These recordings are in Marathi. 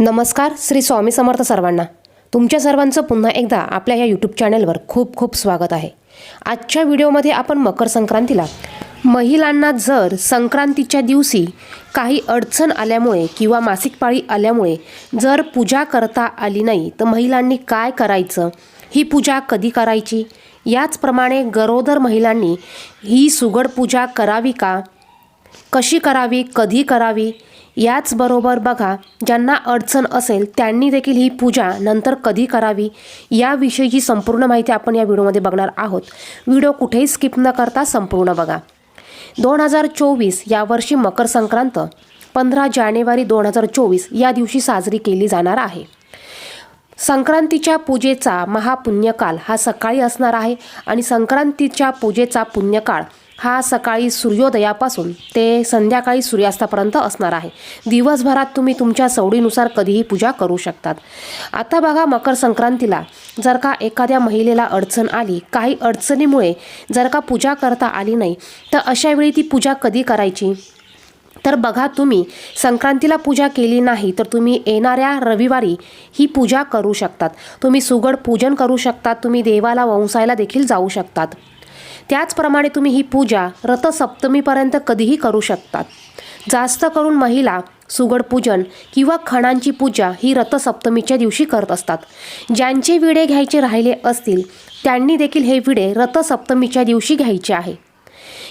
नमस्कार श्री स्वामी समर्थ सर्वांना. तुमच्या सर्वांचं पुन्हा एकदा आपल्या या यूट्यूब चॅनलवर खूप खूप स्वागत आहे. आजच्या व्हिडिओमध्ये आपण मकर संक्रांतीला. महिलांना जर संक्रांतीच्या दिवशी काही अडचण आल्यामुळे किंवा मासिक पाळी आल्यामुळे जर पूजा करता आली नाही तर महिलांनी काय करायचं? ही पूजा कधी करायची? याचप्रमाणे गरोदर महिलांनी ही सुगड पूजा करावी का? कशी करावी? कधी करावी? याचबरोबर बघा ज्यांना अडचण असेल त्यांनी देखील ही पूजा नंतर कधी करावी याविषयीची संपूर्ण माहिती आपण या व्हिडिओमध्ये बघणार आहोत. व्हिडिओ कुठेही स्किप न करता संपूर्ण बघा. दोन हजार चोवीस यावर्षी मकर संक्रांत पंधरा जानेवारी दोन हजार चोवीस या दिवशी साजरी केली जाणार आहे. संक्रांतीच्या पूजेचा महापुण्यकाल हा सकाळी असणार आहे आणि संक्रांतीच्या पूजेचा पुण्यकाळ हा सकाळी सूर्योदयापासून ते संध्याकाळी सूर्यास्तापर्यंत असणार आहे. दिवसभरात तुम्ही तुमच्या सवडीनुसार कधीही पूजा करू शकतात. आता बघा मकर संक्रांतीला. जर का एखाद्या महिलेला अडचण आली काही अडचणीमुळे जर का पूजा करता आली नाही तर अशा वेळी ती पूजा कधी करायची? तर बघा तुम्ही संक्रांतीला पूजा केली नाही तर तुम्ही येणाऱ्या रविवारी ही पूजा करू शकतात. तुम्ही सुगड पूजन करू शकतात तुम्ही देवाला वंसायला देखील जाऊ शकतात. त्याचप्रमाणे तुम्ही ही पूजा रथसप्तमीपर्यंत कधीही करू शकतात. जास्त करून महिला सुगड पूजन किंवा खणांची पूजा ही रथसप्तमीच्या दिवशी करत असतात. ज्यांचे विडे घ्यायचे राहिले असतील त्यांनी देखील हे विडे रथसप्तमीच्या दिवशी घ्यायचे आहे.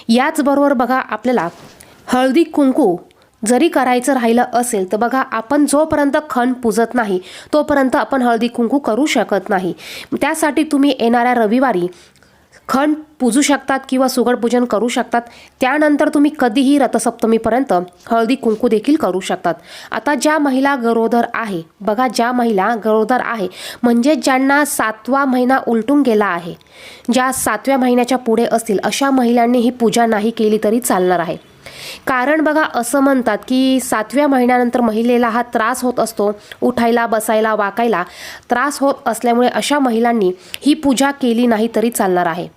याचबरोबर बघा आपल्याला हळदी कुंकू जरी करायचं राहिलं असेल तर बघा आपण जोपर्यंत खण पूजत नाही तोपर्यंत आपण हळदी कुंकू करू शकत नाही. त्यासाठी तुम्ही येणाऱ्या रविवारी खण पूजू शकतात किंवा सुगड पूजन करू शकतात. त्यानंतर तुम्ही कधीही रथसप्तमीपर्यंत हळदी कुंकू देखील करू शकतात. आता ज्या महिला गरोदर आहे बघा ज्या महिला गरोदर आहे म्हणजे ज्यांना सातवा महिना उलटून गेला आहे ज्या सातव्या महिन्याच्या पुढे असतील अशा महिलांनी ही पूजा नाही केली तरी चालणार आहे. कारण बघा असं म्हणतात की सातव्या महिन्यानंतर महिलेला हा त्रास होत असतो उठायला बसायला वाकायला त्रास होत असल्यामुळे अशा महिलांनी ही पूजा केली नाही तरी चालणार आहे.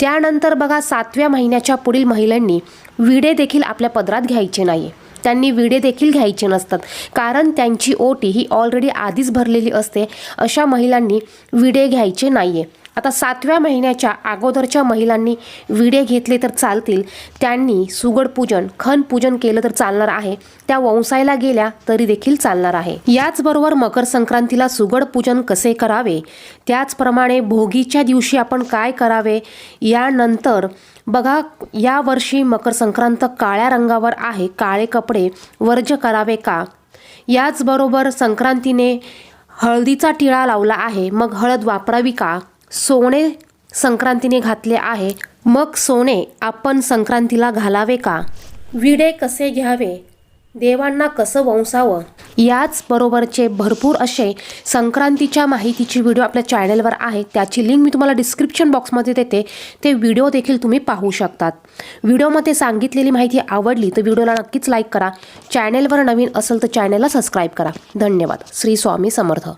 त्यानंतर बघा सातव्या महिन्याच्या पुढील महिलांनी विडे देखील आपल्या पदरात घ्यायचे नाही त्यांनी विडे देखील घ्यायचे नसतात. कारण त्यांची ओटी ही ऑलरेडी आधीच भरलेली असते अशा महिलांनी विडे घ्यायचे नाही आहे आता सातव्या महिन्याच्या अगोदरच्या महिलांनी विडे घेतले तर चालतील. त्यांनी सुगड पूजन खन पूजन केलं तर चालणार आहे. त्या वंसायला गेल्या तरी देखील चालणार आहे. याचबरोबर मकर संक्रांतीला सुगड पूजन कसे करावे? त्याचप्रमाणे भोगीच्या दिवशी आपण काय करावे? यानंतर बघा यावर्षी मकर संक्रांत काळ्या रंगावर आहे. काळे कपडे वर्ज करावे का? याचबरोबर संक्रांतीने हळदीचा टिळा लावला आहे. मग हळद वापरावी का? सोने संक्रांतीने घातले आहे. मग सोने आपण संक्रांतीला घालावे का? विडे कसे घ्यावे? देवांना कसं वंसावं याचबरोबरचे भरपूर असे संक्रांतीच्या माहितीची व्हिडिओ आपल्या चॅनलवर आहे. त्याची लिंक मी तुम्हाला डिस्क्रिप्शन बॉक्समध्ये देते. ते व्हिडिओ देखील तुम्ही पाहू शकतात. व्हिडिओमध्ये सांगितलेली माहिती आवडली तर व्हिडिओला नक्कीच लाईक करा. चॅनेलवर नवीन असेल तर चॅनलला सबस्क्राईब करा. धन्यवाद. श्री स्वामी समर्थ.